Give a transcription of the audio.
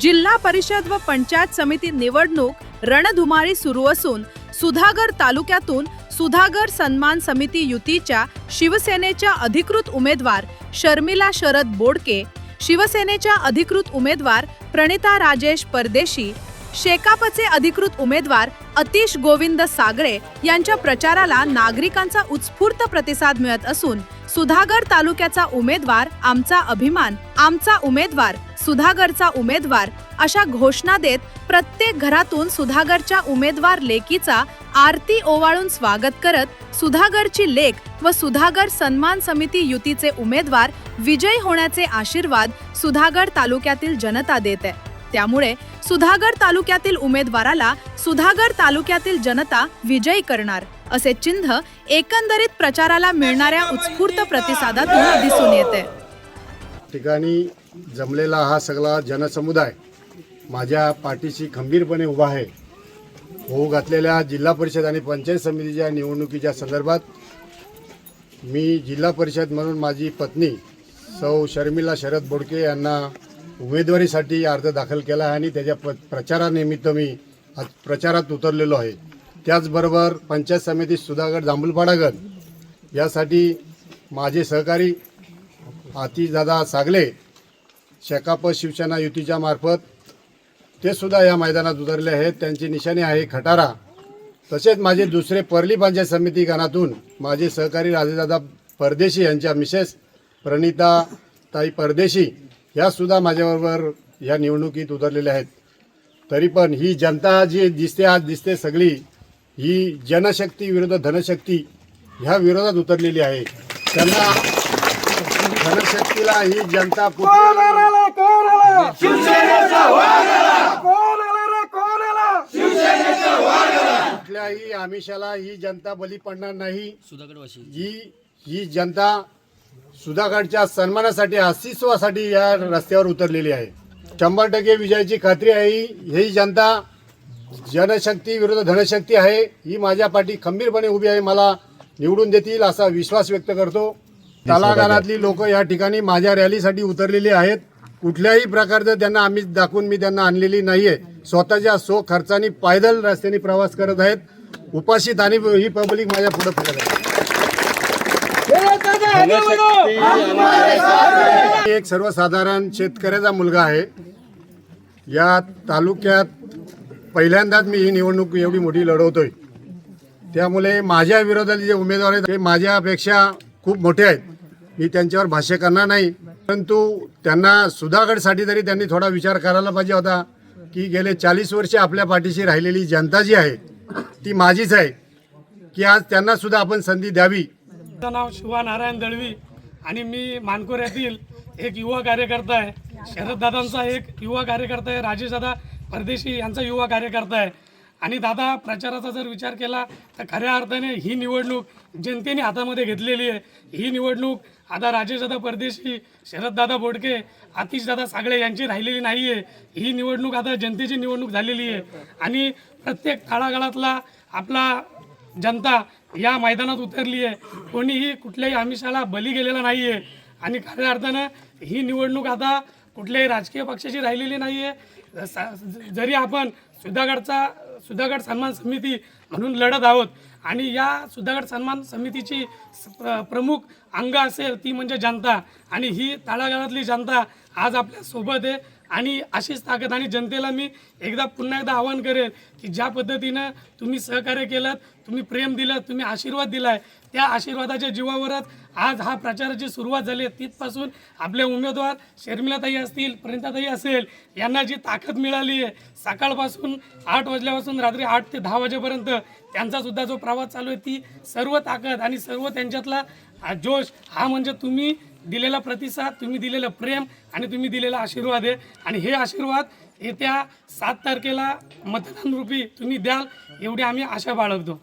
जिल्हा परिषद व पंचायत समिती निवडणूक रणधुमाळी सुरू असून सुधागर तालुक्यातून सुधागर सन्मान समिती युतीच्या शिवसेनेच्या अधिकृत उमेदवार शर्मिला शरद बोडके शिवसेनेच्या अधिकृत उमेदवार प्रणिता राजेश परदेशी शेकापचे अधिकृत उमेदवार अतिश गोविंद सागळे यांच्या प्रचाराला नागरिकांचा उत्स्फूर्त प्रतिसाद मिळत असून सुधागड तालुक्याचा उमेदवार आमचा अभिमान आमचा उमेदवार सुधागडचा उमेदवार अशा घोषणा देत प्रत्येक घरातून सुधागडच्या उमेदवार लेकीचा आरती ओवाळून स्वागत करत सुधागडची लेख व सुधागड सन्मान समिती युतीचे उमेदवार विजयी होण्याचे आशीर्वाद सुधागड तालुक्यातील जनता देत. आहे त्यामुळे सुधागड तालुक्यातील उमेदवाराला सुधागड तालुक्यातील जनता विजयी करणार असे चिन्ह एकंदरीत प्रचाराला मिळणाऱ्या उत्स्फूर्त प्रतिसादातून दिसून येते. ठिकाणी जमलेला हा सगळा जनसमुदाय माझ्या पाठीशी खंबीरपणे उभा आहे. होऊ घातलेल्या जिल्हा परिषद आणि पंचायत समितीच्या निवडणुकीच्या संदर्भात मी जिल्हा परिषद म्हणून माझी पत्नी सौ शर्मिला शरद बोडके यांना उमेदवारीसाठी अर्ज दाखल केला आहे आणि त्याच्या प प्रचारानिमित्त मी आज प्रचारात उतरलेलो आहे. त्याचबरोबर पंचायत समिती सुधागड जांभूलपाडागड यासाठी माझे सहकारी आतिशदादा सागले शेकाप शिवसेना युतीच्या मार्फत ते सुद्धा या मैदानात उतरले आहेत. त्यांची निशाणी आहे खटारा. तसेच माझे दुसरे परली पंचायत समिती गणातून माझे सहकारी राजेदादा परदेशी यांच्या मिसेस प्रणिता ताई परदेशी ह्या सुद्धा माझ्याबरोबर या निवडणुकीत उतरलेल्या आहेत. तरी पण ही जनता जी दिसते आज दिसते सगळी ही जनशक्ती विरुद्ध धनशक्ती ह्या विरोधात उतरलेली आहे. त्यांना धनशक्तीला ही जनता कुठे कुठल्याही आमिषाला ही जनता बली पडणार नाही. ही ही जनता सुधागडच्या सन्मानासाठी अस्तित्वासाठी या रस्त्यावर उतरलेली आहे. शंभर टक्के विजयाची खात्री आहे. ही जनता जनशक्ती विरुद्ध धनशक्ती आहे. ही माझ्या पाठी खंबीरपणे उभी आहे. मला निवडून देतील असा विश्वास व्यक्त करतो. तलागानातली लोक या ठिकाणी माझ्या रॅलीसाठी उतरलेली आहेत. कुठल्याही प्रकारचं त्यांना आम्ही दाखवून मी त्यांना आणलेली नाहीये. स्वतःच्या सो खर्चानी पायदल रस्त्याने प्रवास करत आहेत. उपाशी आणि ही पब्लिक माझ्या पुढे फिरत आहे. एक सर्वसाधारण शेतकऱ्याचा मुलगा आहे. या तालुक्यात पहिल्यांदाच मी ही निवडणूक एवढी मोठी लढवतोय. त्यामुळे माझ्या विरोधातले जे उमेदवार आहेत ते माझ्यापेक्षा खूप मोठे आहेत. मी त्यांच्यावर भाष्य करणार नाही. परंतु त्यांना सुधागडसाठी तरी त्यांनी थोडा विचार करायला पाहिजे होता की गेले चाळीस वर्षे आपल्या पाठीशी राहिलेली जनता जी आहे ती माझीच आहे की आज त्यांनासुद्धा आपण संधी द्यावी. माझं नाव शिवा नारायण दळवी आणि मी मानकुऱ्यातील एक युवा कार्यकर्ता आहे. शरददादांचा एक युवा कार्यकर्ता आहे राजेशदादा परदेशी यांचा युवा कार्यकर्ता आहे. आणि दादा प्रचाराचा जर विचार केला तर खऱ्या अर्थाने ही निवडणूक जनतेने हातामध्ये घेतलेली आहे. ही निवडणूक आता राजेशदादा परदेशी शरददादा बोडके आतिशदादा सागळे यांची राहिलेली नाही आहे ही निवडणूक आता जनतेची निवडणूक झालेली आहे. आणि प्रत्येक तळागाळातला आपला जनता या मैदानात उतरली आहे. कोणीही कुठल्याही आमिषाला बली गेलेला नाही आहे आणि खऱ्या अर्थानं ही निवडणूक आता कुठल्याही राजकीय पक्षाची राहिलेली नाही आहे जरी आपण सुधागडचा सुधागड सन्मान समिती म्हणून लढत आहोत आणि या सुधागड सन्मान समितीची प्रमुख अंग असेल ती म्हणजे जनता. आणि ही तळागाळातली जनता आज आपल्यासोबत आहे. आणि अशीच ताकद आणि जनतेला मी एकदा पुन्हा एकदा आवाहन करेन की ज्या पद्धतीनं तुम्ही सहकार्य केलं तुम्ही प्रेम दिलं तुम्ही आशीर्वाद दिलाय त्या आशीर्वादाच्या जीवावरच आज हा प्रचाराची सुरुवात झाली आहे. तिथपासून आपले उमेदवार शर्मिलाताई असतील प्रणिताताई असेल यांना जी ताकद मिळाली आहे सकाळपासून आठ वाजल्यापासून रात्री आठ ते दहा वाजेपर्यंत त्यांचा सुद्धा जो प्रवास चालू आहे ती सर्व ताकद आणि सर्व त्यांच्यातला जोश हा म्हणजे तुम्ही दिलेला प्रतिसाद तुम्ही दिलेलं प्रेम आणि तुम्ही दिलेला आशीर्वाद आहे. आणि हे आशीर्वाद येत्या सात तारखेला मतदान रूपी तुम्ही द्याल एवढी आम्ही आशा बाळगतो.